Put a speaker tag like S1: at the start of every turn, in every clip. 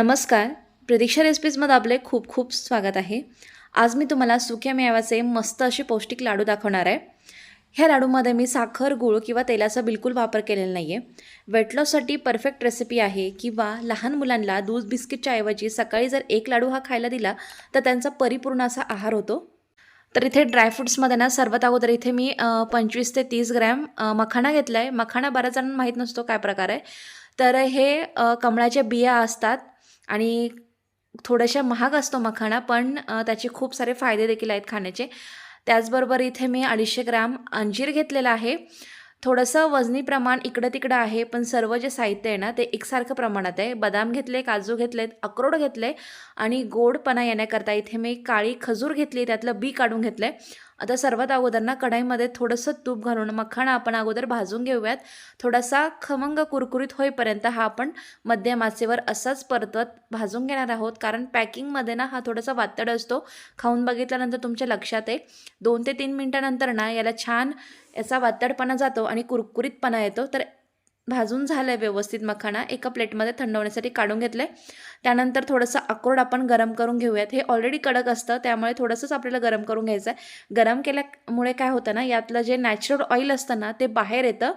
S1: नमस्कार. प्रतीक्षा रेसिपीजमध्ये आपले खूप खूप स्वागत आहे. आज मी तुम्हाला सुक्या मेव्याचे मस्त असे पौष्टिक लाडू दाखवणार आहे. ह्या लाडूमध्ये मी साखर गूळ किंवा तेलाचा बिलकुल वापर केलेला नाही आहे वेट लॉससाठी परफेक्ट रेसिपी आहे किंवा लहान मुलांना दूध बिस्किटच्या ऐवजी सकाळी जर एक लाडू हा खायला दिला तर त्यांचा परिपूर्ण असा आहार होतो. तर इथे ड्रायफ्रुट्समध्ये ना सर्वात अगोदर इथे मी पंचवीस ते तीस ग्रॅम मखाणा घेतला आहे मखाणा बऱ्याच जणांना माहीत नसतो काय प्रकार आहे. तर हे कमळाच्या बिया असतात. आणि थोड्याशा महाग असतो मखाणा पण त्याचे खूप सारे फायदे देखील आहेत खाण्याचे. त्याचबरोबर इथे मी अडीचशे ग्राम अंजीर घेतलेलं आहे. थोडंसं वजनी प्रमाण इकडं तिकडं आहे पण सर्व जे साहित्य आहे ना ते एकसारखं प्रमाणात आहे. बदाम घेतले काजू घेतलेत अक्रोड घेतले आणि गोडपणा येण्याकरता इथे मी काळी खजूर घेतली त्यातलं बी काढून घेतलं आहे आता सर्वात अगोदर ना कढाईमध्ये थोडंसं तूप घालून मखाणा आपण अगोदर भाजून घेऊयात. थोडासा खमंग कुरकुरीत होईपर्यंत हा आपण मध्यम आचेवर असाच परतवत भाजून घेणार आहोत. कारण पॅकिंगमध्ये ना हा थोडासा वातड असतो. खाऊन बघितल्यानंतर तुमच्या लक्षात येईल. दोन ते तीन मिनटानंतर ना याला छान याचा वातडपणा जातो आणि कुरकुरीतपणा येतो. तर भाजून झालं आहे व्यवस्थित मखाणा. एका प्लेटमध्ये थंड होण्यासाठी काढून घेतलं आहे त्यानंतर थोडंसं अक्रोड आपण गरम करून घेऊयात. हे ऑलरेडी कडक असतं त्यामुळे थोडंसंच आपल्याला गरम करून घ्यायचं आहे गरम केल्यामुळे काय होतं ना यातलं जे नॅचरल ऑइल असतं ना ते बाहेर येतं.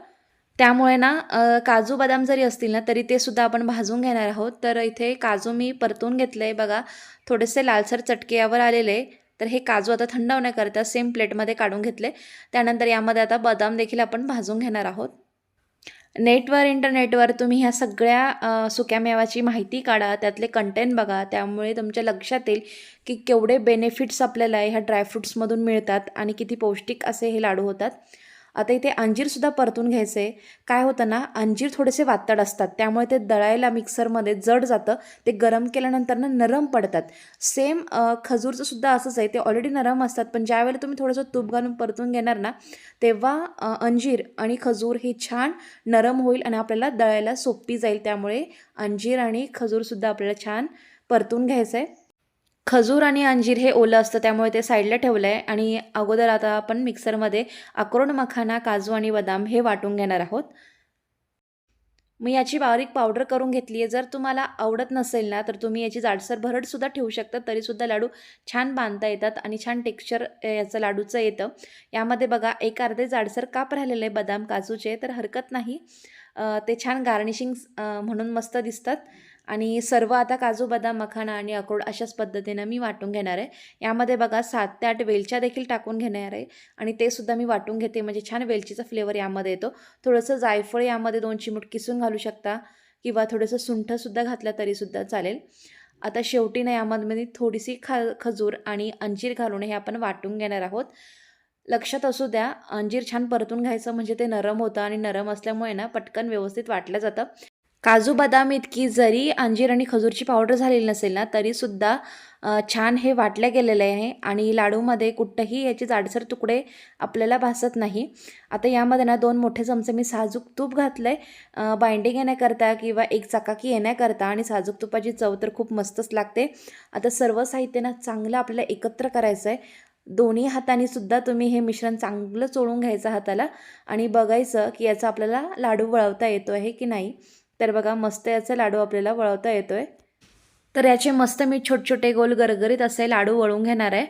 S1: त्यामुळे ना काजू बदाम जरी असतील ना तरी ते सुद्धा आपण भाजून घेणार आहोत. तर इथे काजू मी परतून घेतले बघा. थोडेसे लालसर चटके यावर आलेले. तर हे काजू आता थंड होण्याकरता सेम प्लेटमध्ये काढून घेतले. त्यानंतर यामध्ये आता बदाम देखील आपण भाजून घेणार आहोत. नेटवर इंटरनेटवर तुम्ही ह्या सगळ्या अ, सुक्या मेवाची माहिती काढा त्यातले कंटेंट बघा त्यामुळे तुमच्या लक्षात येईल की केवढे बेनिफिट्स आपल्याला ह्या ड्रायफ्रूट्समधून मिळतात आणि किती पौष्टिक असे हे लाडू होतात. आता इथे अंजीरसुद्धा परतून घ्यायचं. आहे काय होतं ना अंजीर थोडेसे वातड असतात. त्यामुळे ते दळायला मिक्सरमध्ये जड जातं. ते गरम केल्यानंतर ना नरम पडतात. सेम खजूरचं सुद्धा असंच आहे. ते ऑलरेडी नरम असतात. पण ज्यावेळेला तुम्ही थोडंसं तूप घालून परतून घेणार ना तेव्हा अंजीर आणि खजूर हे छान नरम होईल आणि आपल्याला दळायला सोपी जाईल. त्यामुळे अंजीर आणि खजूरसुद्धा आपल्याला छान परतून घ्यायचं आहे खजूर आणि अंजीर हे ओलं असतं त्यामुळे ते साईडला ठेवलं आहे आणि अगोदर आता आपण मिक्सरमध्ये अक्रोड मखाना काजू आणि बदाम हे वाटून घेणार आहोत. मी याची बारीक पावडर करून घेतली आहे. जर तुम्हाला आवडत नसेल ना तर तुम्ही याची जाडसर भरडसुद्धा ठेवू शकता. तरीसुद्धा लाडू छान बांधता येतात आणि छान टेक्स्चर याचं लाडूचं येतं. यामध्ये बघा एक अर्धे जाडसर काप राहिलेले आहे बदाम काजूचे तर हरकत नाही. ते छान गार्निशिंग म्हणून मस्त दिसतात. आणि सर्व आता काजू बदाम मखाना आणि अक्रोड अशाच पद्धतीनं मी वाटून घेणार आहे. यामध्ये बघा सात ते आठ वेलच्या देखील टाकून घेणार आहे आणि ते सुद्धा मी वाटून घेते. म्हणजे छान वेलचीचा फ्लेवर यामध्ये येतो. थोडंसं जायफळ यामध्ये दोन चिमूट किसून घालू शकता किंवा थोडंसं सुंठसुद्धा घातलं तरीसुद्धा चालेल. आता शेवटी ना यामध्ये थोडीशी ख खजूर आणि अंजीर घालून हे आपण वाटून घेणार आहोत. लक्षात असू द्या अंजीर छान परतून घ्यायचं म्हणजे ते नरम होतं आणि नरम असल्यामुळे ना पटकन व्यवस्थित वाटलं जातं. काजू बदाम इतकी जरी अंजीर आणि खजूरची पावडर झालेली नसेल ना तरीसुद्धा छान हे वाटल्या गेलेलं आहे आणि लाडूमध्ये कुठंही याचे जाडसर तुकडे आपल्याला भासत नाही. आता यामध्ये ना दोन मोठे चमचे मी साजूक तूप घातलं आहे बाइंडिंग येण्याकरता किंवा एक चकाकी येण्याकरता आणि साजूक तुपाची चव तर खूप मस्तच लागते. आता सर्व साहित्य ना चांगलं आपल्याला एकत्र करायचं आहे दोन्ही हाताने सुद्धा तुम्ही हे मिश्रण चांगलं चोळून घ्यायचं हाताला आणि बघायचं की याचा आपल्याला लाडू वळवता येतो आहे की नाही. तर बघा मस्त याचा लाडू आपल्याला वळवता येतो आहे तर याचे मस्त मी छोटे छोटे गोल गरगरीत असे लाडू वळून घेणार आहे.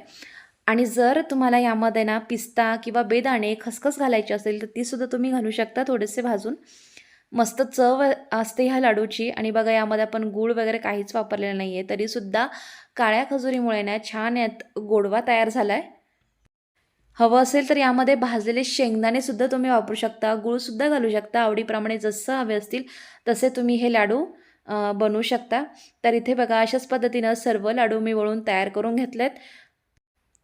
S1: आणि जर तुम्हाला यामध्ये ना पिस्ता किंवा बेदाणे खसखस घालायची असेल तर तीसुद्धा तुम्ही घालू शकता थोडेसे भाजून. मस्त चव असते ह्या लाडूची. आणि बघा यामध्ये आपण गूळ वगैरे काहीच वापरलेलं नाही आहे तरीसुद्धा काळ्या खजुरीमुळे ना छान यात गोडवा तयार झाला आहे हवं असेल तर यामध्ये भाजलेले शेंगदाणेसुद्धा तुम्ही वापरू शकता गूळसुद्धा घालू शकता आवडीप्रमाणे जसं हवे असतील तसे तुम्ही हे लाडू बनवू शकता. तर इथे बघा अशाच पद्धतीनं सर्व लाडू मी वळून तयार करून घेतलेत.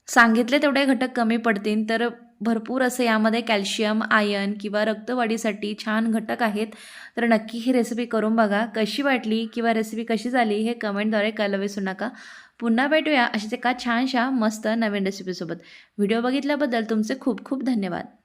S1: सांगितले तेवढे घटक कमी पडतील तर भरपूर असे यामध्ये कॅल्शियम आयन किंवा रक्तवाढीसाठी छान घटक आहेत. तर नक्की ही रेसिपी करून बघा कशी वाटली किंवा रेसिपी कशी झाली हे कमेंटद्वारे कळलं विसरू नका. पुन्हा भेटूया. अशाच एका छानशा मस्त नवीन रेसिपीसोबत व्हिडिओ बघितल्याबद्दल तुमचे खूप खूप धन्यवाद.